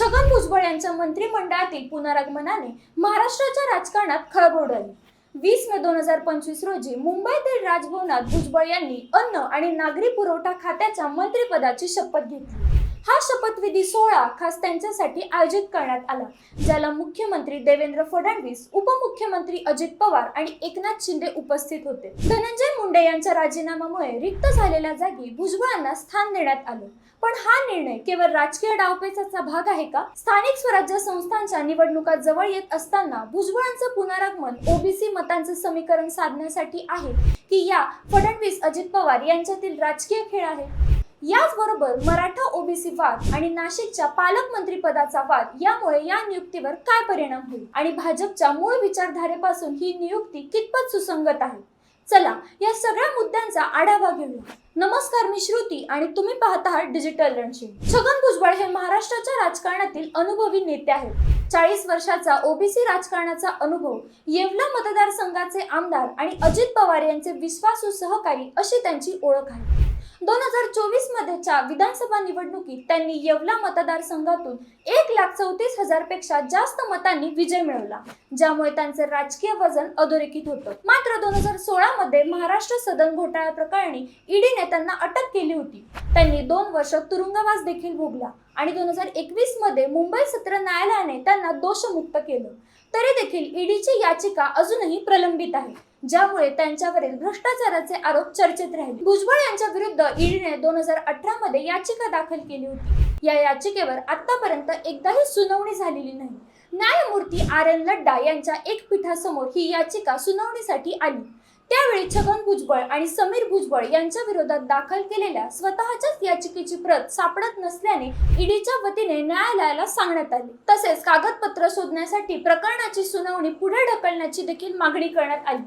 छगन भुजबळ यांच्या मंत्रिमंडळातील पुनरागमनाने महाराष्ट्राच्या राजकारणात खळबळ उडाली. वीस मे दोन हजार पंचवीस रोजी मुंबईतील राजभवनात भुजबळ यांनी अन्न आणि नागरी पुरवठा खात्याच्या मंत्रिपदाची शपथ घेतली. हा शपथविधी सोहळा खास त्यांच्यासाठी आयोजित करण्यात आला ज्याला मुख्यमंत्री देवेंद्र फडणवीस उपमुख्यमंत्री अजित पवार आणि एकनाथ शिंदे उपस्थित होते. धनंजय मुंडे यांच्या राजीनाम्यामुळे रिक्त झालेल्या जागी भुजबळांना स्थान देण्यात आलं. पण हा निर्णय केवळ राजकीय डावपेचाचा भाग आहे का? स्थानिक स्वराज्य संस्थांच्या निवडणुका जवळ येत असताना भुजबळांचं पुनरागमन ओबीसी मतांचं समीकरण साधण्यासाठी आहे की या फडणवीस अजित पवार यांच्यातील राजकीय खेळ आहे? याचबरोबर मराठा ओबीसी वाद आणि नाशिकच्या पालकमंत्री पदाचा वाद यामुळे या नियुक्तीवर काय परिणाम होईल? आणि भाजपच्या मूळ विचारधारेपासून ही नियुक्ती कितपत सुसंगत आहे? चला या सगळ्या मुद्द्यांचा आढावा घेऊया. नमस्कार मी श्रुती आणि तुम्ही पाहत आहात डिजिटल रणशिंग. छगन भुजबळ हे महाराष्ट्राच्या राजकारणातील अनुभवी नेते आहेत. चाळीस वर्षाचा ओबीसी राजकारणाचा अनुभव येवला मतदारसंघाचे आमदार आणि अजित पवार यांचे विश्वासू सहकारी अशी त्यांची ओळख आहे. दोन हजार चोवीस मध्येच्या विधानसभा निवडणुकीत त्यांनी येवला मतदारसंघातून एक लाख चौतीस हजारपेक्षा जास्त मतांनी विजय मिळवला. ज्यामुळे त्यांचे राजकीय वजन अधोरेखित होतं. मात्र दोन हजार सोळा मध्ये महाराष्ट्र सदन घोटाळा प्रकरणी ईडीने त्यांना अटक केली होती. त्यांनी दोन वर्ष तुरुंगवास देखील भोगला आणि दोन हजार एकवीसमध्ये मुंबई सत्र न्यायालयाने त्यांना दोषमुक्त केलं. तरी देखील ईडीची याचिका अजूनही प्रलंबित आहे. ज्यामुळे त्यांच्यावरील भ्रष्टाचाराचे आरोप चर्चेत राहिले. भुजबळ यांच्या विरुद्ध ईडीने दोन हजार अठरा मध्ये याचिका दाखल केली होती. या याचिकेवर आतापर्यंत एकदाही सुनावणी झालेली नाही. न्यायमूर्ती आर एन लड्डा यांच्या एक पीठासमोर ही याचिका सुनावणीसाठी आली. त्यावेळी छगन भुजबळ आणि समीर भुजबळ यांच्या विरोधात दाखल केलेल्या स्वतःच्याच याचिकेची प्रत सापडत नसल्याने ईडीच्या वतीने न्यायालयाला सांगण्यात आली. तसेच कागदपत्र शोधण्यासाठी प्रकरणाची सुनावणी पुढे ढकलण्याची देखील मागणी करण्यात आली.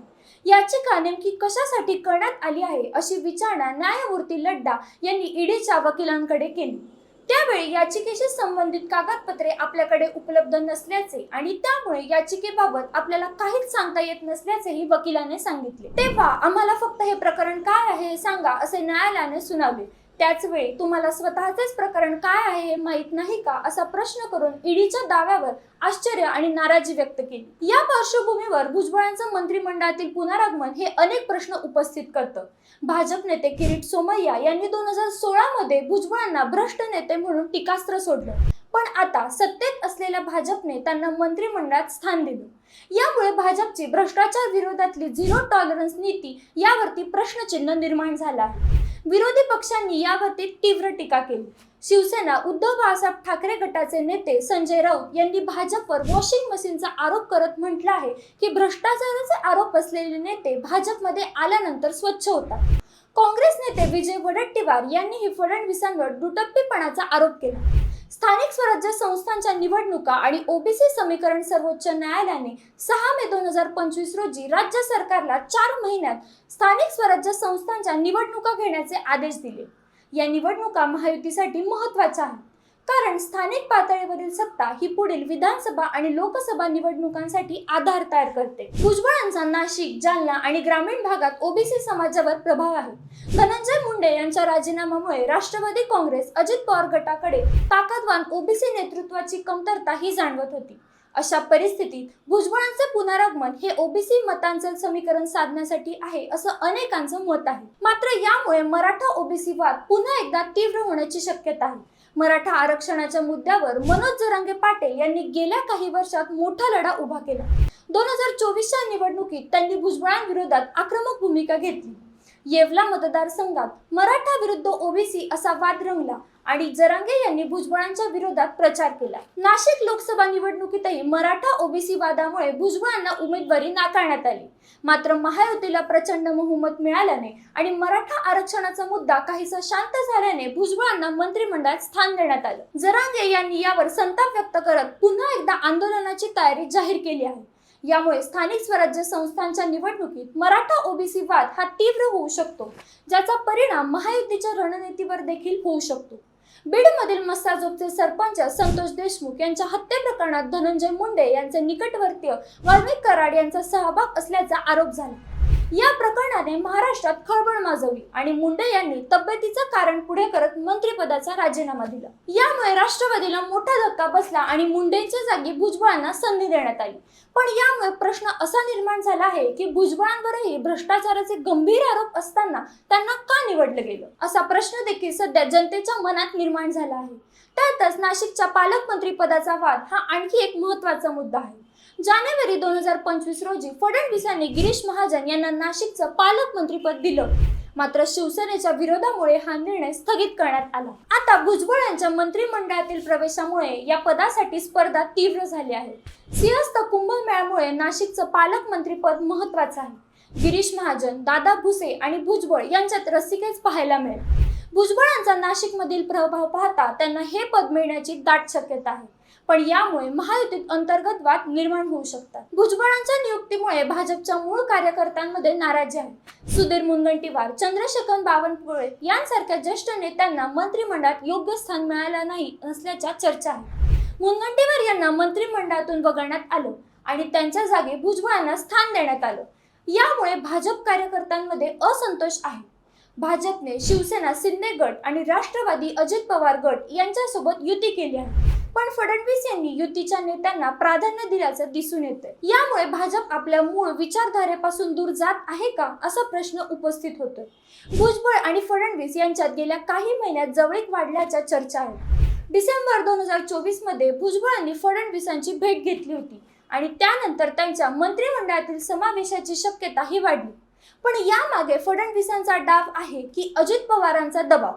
याचिका नेमकी कशासाठी करण्यात आली आहे अशी विचारणा न्यायमूर्ती लड्डा यांनी ईडीच्या वकिलांकडे केली. त्यावेळी याचिकेशी संबंधित कागदपत्रे आपल्याकडे उपलब्ध नसल्याचे आणि त्यामुळे याचिकेबाबत आपल्याला काहीच सांगता येत नसल्याचेही वकिलाने सांगितले. तेव्हा आम्हाला फक्त हे प्रकरण काय आहे हे सांगा असे न्यायालयाने सुनावले. त्याच वेळी तुम्हाला स्वतःचेच प्रकरण काय आहे हे माहीत नाही का? असा प्रश्न करून ईडीच्या दाव्यावर आश्चर्य आणि नाराजी व्यक्त केली. या पार्श्वभूमीवर भुजबळांचं मंत्रिमंडळातील पुनरागमन हे अनेक प्रश्न उपस्थित करतं. भाजप नेते किरीट सोमय्या यांनी दोन हजार सोळा मध्ये भुजबळांना भ्रष्ट नेते म्हणून टीकास्त्र सोडलं. पण आता सत्तेत असलेल्या भाजपने त्यांना मंत्रिमंडळात स्थान दिलं. यामुळे भाजपची भ्रष्टाचार विरोधातली झिरो टॉलरन्स नीती यावरती प्रश्नचिन्ह निर्माण झालं आहे. विरोधी पक्षांनी याबाबतीत तीव्र टीका केली. शिवसेना उद्धव बाळासाहेब ठाकरे गटाचे नेते संजय राऊत यांनी भाजपवर वॉशिंग मशीनचा आरोप करत म्हटलं आहे की भ्रष्टाचाराचे आरोप असलेले नेते भाजपमध्ये आल्यानंतर स्वच्छ होतात. काँग्रेस नेते विजय वडट्टीवार यांनीही फडणवीसांवर दुटप्पीपणाचा आरोप केला. स्थानिक स्वराज्य संस्थांच्या निवडणुका आणि ओबीसी समीकरण सर्वोच्च न्यायालयाने सहा मे दोन हजार पंचवीस रोजी राज्य सरकारला चार महिन्यात स्थानिक स्वराज्य संस्थांच्या निवडणुका घेण्याचे आदेश दिले. या निवडणुका महायुतीसाठी महत्त्वाच्या आहेत. कारण स्थानिक पातळीवरील सत्ता ही पुढील विधानसभा आणि लोकसभा निवडणुकांसाठी आधार तयार करते. भुजबळांचा नाशिक जालना आणि ग्रामीण भागात ओबीसी समाजावर प्रभाव आहे. धनंजय मुंडे यांच्या राजीनाम्यामुळे राष्ट्रवादी काँग्रेस अजित पवार गटाकडे ताकदवान ओबीसी नेतृत्वाची कमतरता ही जाणवत होती. अशा परिस्थितीत भुजबळांचे पुनरागमन हे ओबीसी मतांचे समीकरण साधण्यासाठी आहे असं अनेकांचं मत आहे. मात्र यामुळे मराठा ओबीसी वाद पुन्हा एकदा तीव्र होण्याची शक्यता आहे. मराठा आरक्षणाच्या मुद्द्यावर मनोज जरांगे पाटील यांनी गेल्या काही वर्षात मोठा लढा उभा केला. दोन हजार चोवीसच्या निवडणुकीत त्यांनी भुजबळांविरोधात आक्रमक भूमिका घेतली. येवला मतदारसंघात मराठा विरुद्ध ओबीसी असा वाद रंगला. आणि जरांगे यांनी भुजबळांच्या विरोधात प्रचार केला. नाशिक लोकसभा निवडणुकीतही मराठा ओबीसी वादामुळे भुजबळांना उमेदवारी नाकारण्यात आली. मात्र महायुतीला प्रचंड बहुमत मिळाल्याने आणि मराठा आरक्षणाचा मुद्दा काहीसा शांत झाल्याने भुजबळांना मंत्रिमंडळात स्थान देण्यात आलं. जरांगे यांनी यावर संताप व्यक्त करत पुन्हा एकदा आंदोलनाची तयारी जाहीर केली आहे. यामुळे स्थानिक स्वराज्य संस्थांच्या निवडणुकीत मराठा ओबीसी वाद हा तीव्र होऊ शकतो ज्याचा परिणाम महायुतीच्या रणनीतीवर देखील होऊ शकतो. बीडमधील मस्ताजोबचे सरपंच संतोष देशमुख यांच्या हत्ये प्रकरणात धनंजय मुंडे यांचे निकटवर्तीय वाल्मिक कराड यांचा सहभाग असल्याचा आरोप झाला. या प्रकरणाने महाराष्ट्रात खळबळ माजवली आणि मुंडे यांनी तब्येतीचं कारण पुढे करत मंत्रिपदाचा राजीनामा दिला. यामुळे राष्ट्रवादीला मोठा धक्का बसला आणि मुंडेंच्या जागी भुजबळांना संधी देण्यात आली. पण यामुळे प्रश्न असा निर्माण झाला आहे की भुजबळांवरही भ्रष्टाचाराचे गंभीर आरोप असताना त्यांना का निवडलं गेलं? असा प्रश्न देखील सध्या जनतेच्या मनात निर्माण झाला आहे. त्यातच नाशिकच्या पालकमंत्री पदाचा वाद हा आणखी एक महत्त्वाचा मुद्दा आहे. जानेवारी दोन हजार पंचवीस रोजी फडणवीसांनी गिरीश महाजन यांना नाशिकचं पालकमंत्रीपद दिलं. मात्र शिवसेनेच्या विरोधामुळे हा निर्णय स्थगित करण्यात आला. आता भुजबळ यांच्या मंत्रिमंडळातील प्रवेशामुळे या पदासाठी स्पर्धा तीव्र झाली आहे. सिंहस्थ कुंभमेळ्यामुळे नाशिकचं पालकमंत्रीपद महत्वाचं आहे. गिरीश महाजन दादा भुसे आणि भुजबळ यांच्यात रसिकेच पाहायला मिळेल. भुजबळांचा नाशिकमधील प्रभाव पाहता त्यांना हे पद मिळण्याची दाट शक्यता आहे. पण यामुळे महायुतीत अंतर्गत वाद निर्माण होऊ शकतात. भुजबळांच्या नियुक्तीमुळे भाजपच्या मूळ कार्यकर्त्यांमध्ये नाराजी आहे. सुधीर मुनगंटीवार चंद्रशेखर बावनकुळे यांसारख्या ज्येष्ठ नेत्यांना मंत्रिमंडळात योग्य स्थान मिळालं नाही असल्याच्या चर्चा आहे. मुनगंटीवार यांना मंत्रिमंडळातून वगळण्यात आलं आणि त्यांच्या जागी भुजबळांना स्थान देण्यात आलं. यामुळे भाजप कार्यकर्त्यांमध्ये असंतोष आहे. भाजपने शिवसेना शिंदे गट आणि राष्ट्रवादी अजित पवार गट यांच्यासोबत युती केली आहे. पण फडणवीस यांनी युतीच्या नेत्यांना प्राधान्य दिल्याचं दिसून येते यामुळे भाजप आपल्या मूळ विचारधारेपासून दूर जात आहे का असा प्रश्न उपस्थित होतोय. भुजबळ आणि फडणवीस यांच्यात गेल्या काही महिन्यात जवळीक वाढल्याच्या चर्चा आहेत. डिसेंबर दोन हजार चोवीसमध्ये भुजबळांनी फडणवीसांची भेट घेतली होती आणि त्यानंतर त्यांच्या मंत्रिमंडळातील समावेशाची शक्यताही वाढली. पण यामागे फडणवीसांचा डाव आहे की अजित पवारांचा दबाव.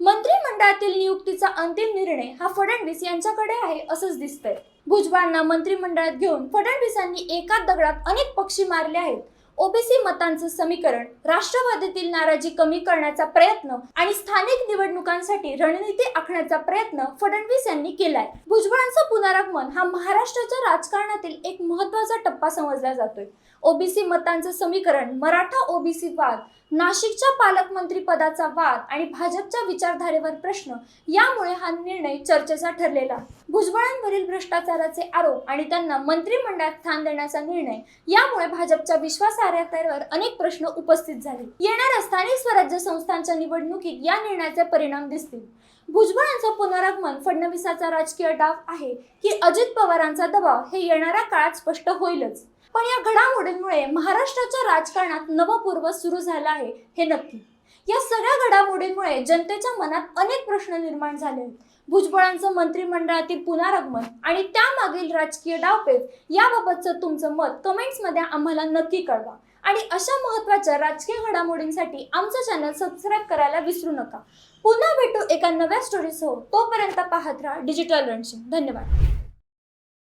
मंत्रिमंडळातील नियुक्तीचा अंतिम निर्णय हा फडणवीस यांच्याकडे आहे असंच दिसतंय. भुजबळांना मंत्रिमंडळात घेऊन फडणवीसांनी एका दगडात अनेक पक्षी मारले आहेत. ओबीसी मतांचं समीकरण राष्ट्रवादीतील नाराजी कमी करण्याचा प्रयत्न आणि स्थानिक निवडणुकांसाठी रणनीती आखण्याचा प्रयत्न फडणवीस यांनी केलाय. भुजबळांचं पुनरागमन हा महाराष्ट्राच्या राजकारणातील एक महत्त्वाचा टप्पा समजला जातोय. ओबीसी मतांचं समीकरण मराठा ओबीसी वाद नाशिकच्या पालकमंत्री पदाचा वाद आणि भाजपच्या विचारधारेवर प्रश्न यामुळे हा निर्णय चर्चेचा ठरलेला. भुजबळांवरील भ्रष्टाचाराचे आरोप आणि त्यांना मंत्रिमंडळात स्थान देण्याचा निर्णय यामुळे भाजपच्या विश्वासार्हतेवर अनेक प्रश्न उपस्थित झाले. येणाऱ्या स्थानिक स्वराज्य संस्थांच्या निवडणुकीत या निर्णयाचे परिणाम दिसतील. भुजबळांचं पुनरागमन फडणवीसाचा राजकीय डाव आहे की अजित पवारांचा दबाव हे येणाऱ्या काळात स्पष्ट होईलच. पण या घडामोडींमुळे महाराष्ट्राच्या राजकारणात नवपूर्व सुरू झाला आहे हे नक्की. या सगळ्या घडामोडींमुळे जनतेच्या मनात अनेक प्रश्न निर्माण झाले भुजबळांचं मंत्रिमंडळातील पुनरागमन आणि त्यामागील राजकीय डावपेच याबाबतचं तुमचं मत कमेंट्समध्ये आम्हाला नक्की कळवा. आणि अशा महत्त्वाच्या राजकीय घडामोडींसाठी आमचं चॅनल सबस्क्राईब करायला विसरू नका. पुन्हा भेटू एका नव्या स्टोरीसह तोपर्यंत पाहत राहा डिजिटल रणशी धन्यवाद.